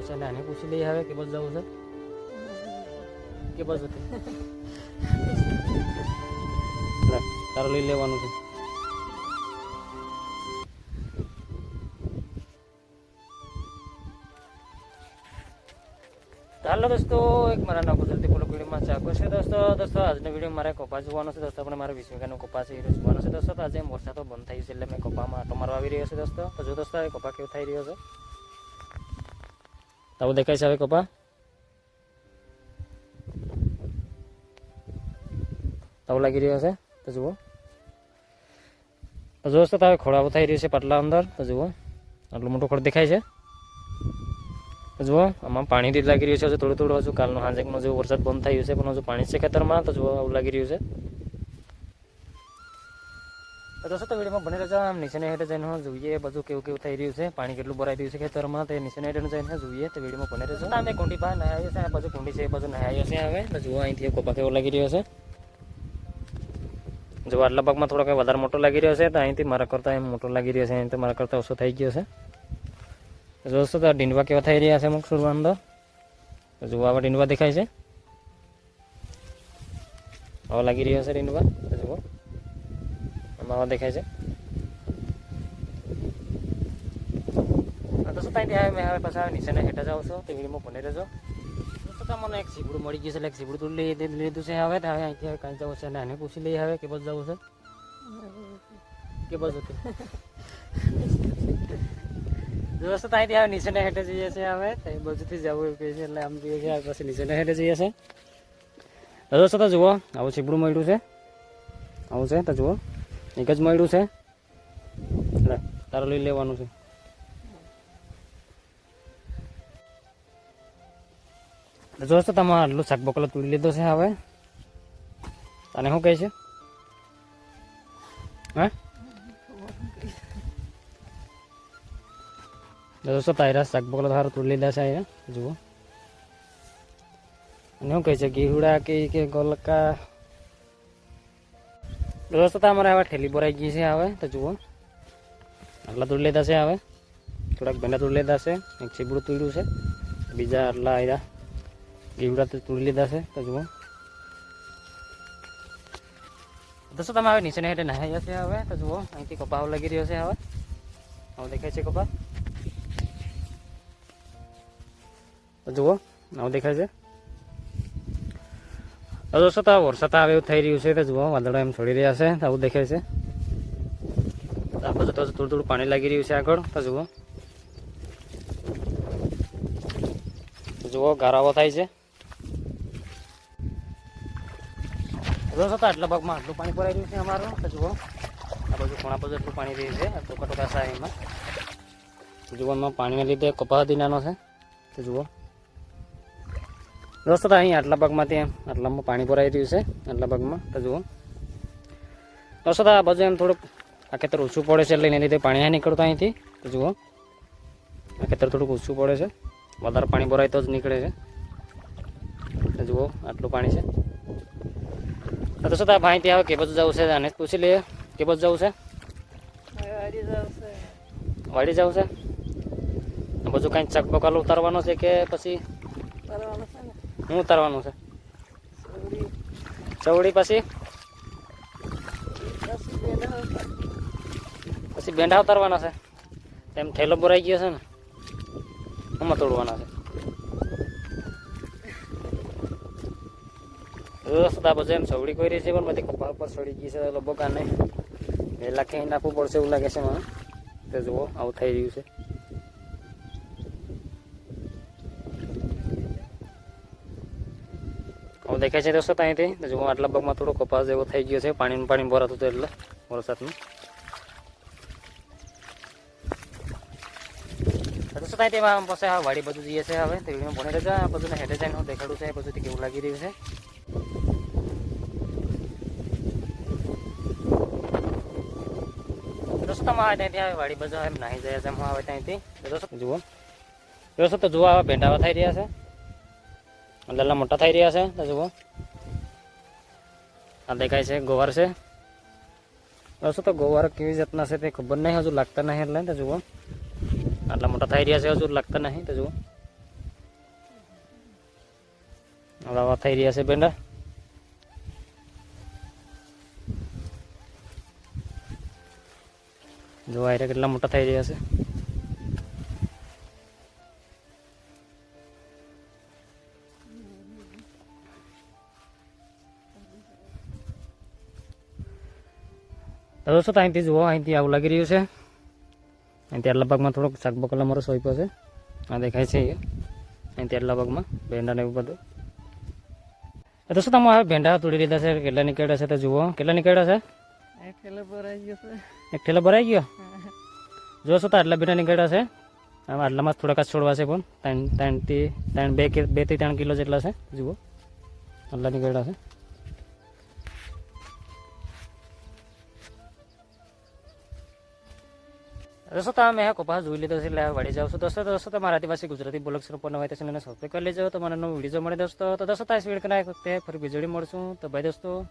જવું છે? અને આને પૂછી લઈએ હવે કે બસ જવું છે? કે બસ હતું? લઈ લેવાનું છે. હાલો દોસ્તો, એક મારા ના કુદરતી પૂરો વિડીયોમાં ચાકો છે દોસ્તો. દોસ્તો, આજનો વીડિયો મારે કપા જોવાનો છે દોસ્તો. આપણે મારા વીસ વીઘાનો કપા છે એ જોવાનો છે દોસ્તો. આજે વરસાદ તો બંધ થઈ છે એટલે મેં કપામાં મારવા આવી રહ્યો છે દોસ્તો. તો જો દોસ્તો કપા કેવો થઈ રહ્યો છે? તો આવું દેખાય છે હવે કપા તો આવું લાગી રહ્યો છે તો જુઓ તો જોશો તો હવે ખોળાવો થઈ રહ્યો છે પાટલા અંદર તો જુઓ આટલું મોટું ખોળ દેખાય છે જુઓ આમાં પાણી થી લાગી રહ્યું છે થોડું થોડું હજુ કાલનો હાંજેકનો જો વરસાદ બંધ થયું છે પણ હજુ પાણી છે ખેતરમાં તો જુઓ આવું લાગી રહ્યું છે તો દોસ્તો તો વિડીયોમાં બની આમ નીચેને હેઠે જઈને જોઈએ, બધું કેવું કેવું થઈ રહ્યું છે, પાણી કેટલું ભરાઈ રહ્યું છે ખેતરમાં, તે નીચેને હેઠે જઈને જોઈએ, તો વિડીયોમાં બની રહેજો અમે કુંડી બહાર નહાઈએ છે, આ બાજુ કુંડી છે, એ બાજુ નહાઈએ છે હવે. તો જુઓ, અહીંથી કોપા કેવો લાગી રહ્યો છે. જો આટલા ભાગમાં થોડોક વધારે મોટો લાગી રહ્યો છે, તો અહીંથી મારા કરતાં એમ મોટો લાગી રહ્યો છે, અહીંથી મારા કરતાં ઓછો થઈ ગયો છે. દોસ્તો, તો ડીંડવા કેવા થઈ રહ્યા છે અમુક સુરવા અંદર તો જુઓ, આવા ડીંડવા દેખાય છે. આવા લાગી રહ્યો છે ડીંડવા? જુઓ. આમાં દેખાય છે હા, તો શું ત્યાં મેં હવે પાછા નીચેના હેઠા જાઉં છું તે વિડીયોમાં બને રહેજો મને એક સીબડું મળી ગયું છે એટલે એક સીબડું તો લઈ લીધું છે હવે તો હવે અહીંથી હવે કાંઈ જવું છે અને આને પૂછી લઈએ હવે કે બસ જવું છે કે બસ હતું દોસ્તો ત્યાંથી હવે નીચેના હેઠે જઈએ છીએ હવે તો એ બાજુથી જવું એવું કહે છે એટલે આમ જઈએ છીએ પછી નીચેના હેઠે જઈએ તો દોસ્તો તો જુઓ આવું સીબડું મળ્યું છે આવું છે તો જુઓ એક જ મળ્યું છે? એટલે તારે લઈ લેવાનું છે. જોશો દોસ્તો તમે આટલું શાક બકલો તોડી લીધો છે હવે? તને શું કહે છે? હા? દોસ્તો તાયરા શાક બકલો સારું તોડી લીધા છે અહીંયા જુઓ. અને શું કહે છે? ગીહુડા કે ગોલકા? દોસ્તો તો અમારે હવે ઠેલી ભરાઈ ગઈ છે હવે, તો જુઓ. આટલા તોડી લીધા છે હવે. થોડાક ભેંડા તોડી લેતા છે. એક છીબડું તોડ્યું છે. બીજા આટલા આવ્યા ગીવડા તો લીધા છે, તો જુઓ. દોસ્તો, તમે હવે નીચે હેઠે નહાયા છે હવે, તો જુઓ. અહીંથી કપાવ લાગી રહ્યો છે હવે. હવે દેખાય છે કપા તો જુઓ, આવું દેખાય છે. તો દોસ્તો તો આ વરસાદ આવે એવું થઈ રહ્યું છે તો જુઓ, વાદળા એમ છોડી રહ્યા છે આવું દેખાય છે. આ બધું તો થોડું થોડું પાણી લાગી રહ્યું છે આગળ, તો જુઓ. જુઓ ગારાવો થાય છે. તો આટલા ભાગમાં આટલું પાણી ભરાઈ રહ્યું છે અમારું, તો જુઓ. આ બાજુ ઘણા બાજુ એટલું પાણી રહ્યું છે ટોકા ટોકા સાહેબમાં જુઓ એમાં પાણીને લીધે કપાહ નાનો છે, તો જુઓ. દોસ્તો, તો અહીં આટલા ભાગમાંથી એમ આટલામાં પાણી ભરાઈ રહ્યું છે, આટલા ભાગમાં. તો જુઓ. દોસ્તો, તો આ બાજુ એમ થોડુંક, આ ખેતર ઓછું પડે છે એટલે એને લીધે પાણી નહીં નીકળતું અહીંથી. તો જુઓ. આ ખેતર થોડુંક ઓછું પડે છે. વધારે પાણી ભરાય તો જ નીકળે છે. તો જુઓ, આટલું પાણી છે. તો દોસ્તો, તો આ ભાઈ ત્યાં કે બધું જવું છે, આને પૂછી લઈએ. કે બધું જવું છે? વાડી જવું છે? બધું કાંઈ ચક બકાલ ઉતારવાનો છે કે પછી શું ઉતારવાનું છે. ચવડી પછી? પછી બેંડા ઉતારવાના છે. એમ થેલો ભરાઈ ગયો છે ને, આમાં તોડવાના છે. રસ્તા પછી એમ ચવડી કોઈ રહી છે, પણ બધી કપા પર ચડી ગઈ છે, લગભગ આને વહેલા ક્યાંય નાખવું પડશે એવું લાગે છે મને. તો જુઓ, આવું થઈ રહ્યું છે. દેખાય છે દોસ્તો અહીંથી તો જુઓ આટલા ભાગમાં થોડો કપાસ જેવો થઈ ગયો છે. પાણીનું પાણી ભરાતું હતું એટલે વરસાદનું. દોસ્તો ત્યાં આમ પાસે આ વાડી બધું જઈએ છે હવે. તો વીડિયો ભણી રહેજો. આ બધું હેઠે જઈને હું દેખાડું છે. એ બધું કેવું લાગી રહ્યું છે. દોસ્તો તમે આવે ત્યાંથી આવે વાડી બધું એમ નાહી જાય છે. આવે ત્યાંથી. દોસ્તો જુઓ. દોસ્તો તો જુઓ, આવે ભેંડાવા થઈ રહ્યા છે. લલ્લા મોટા થઈ રહ્યા છે, તો જુઓ. આ દેખાય છે, ગોવર છે. દોસ્તો, તો ગોવાર કેવી જાતના છે તે ખબર નહીં, હજુ લાગતા નહીં એટલે, તો જુઓ. આટલા મોટા થઈ રહ્યા છે, હજુ લાગતા નહીં, તો જુઓ. આવા થઈ રહ્યા છે પેંડા જોવા કેટલા મોટા થઈ રહ્યા છે. તો દોસ્તો અહીંથી જુઓ અહીંથી આવું લાગી રહ્યું છે. અહીંથી આટલા ભાગમાં થોડોક શાકબકલ મારો સોઈપો છે આ દેખાય છે અહીં અહીંથી આટલા ભાગમાં ભેંડા ને એવું બધું. તો દોસ્તો તમે હવે ભેંડા તોડી લીધા છે કેટલા નીકળ્યા છે તો જુઓ. કેટલા નીકળ્યા છે? એક થેલો ભરાઈ ગયો છે. છો ઠેલો ભરાઈ ગયો? જોશો તો આટલા ભેંડા નીકળ્યા છે? આટલામાં થોડાક છોડવા છે પણ. ત્રણ ત્રણથી ત્રણ બે બેથી ત્રણ કિલો જેટલા છે. જુઓ. આટલા નીકળ્યા છે. દોસ્તો તમે મેં કપાસ જોઈ લીધો છે, એટલે વળી જાઉં છું. દોસ્તો દોસ્તો, તમારા આદિવાસી ગુજરાતી બોલક સ્વરૂપ નવા તો ચેનલને સબસ્ક્રાઈબ કરી લેજો. તો મને નવો વીડિયો મળે દોસ્તો, તો દોસ્તો તાસ વીડિયો કરાય વખતે ફરી વીજળી મળશું. તો ભાઈ દોસ્તો.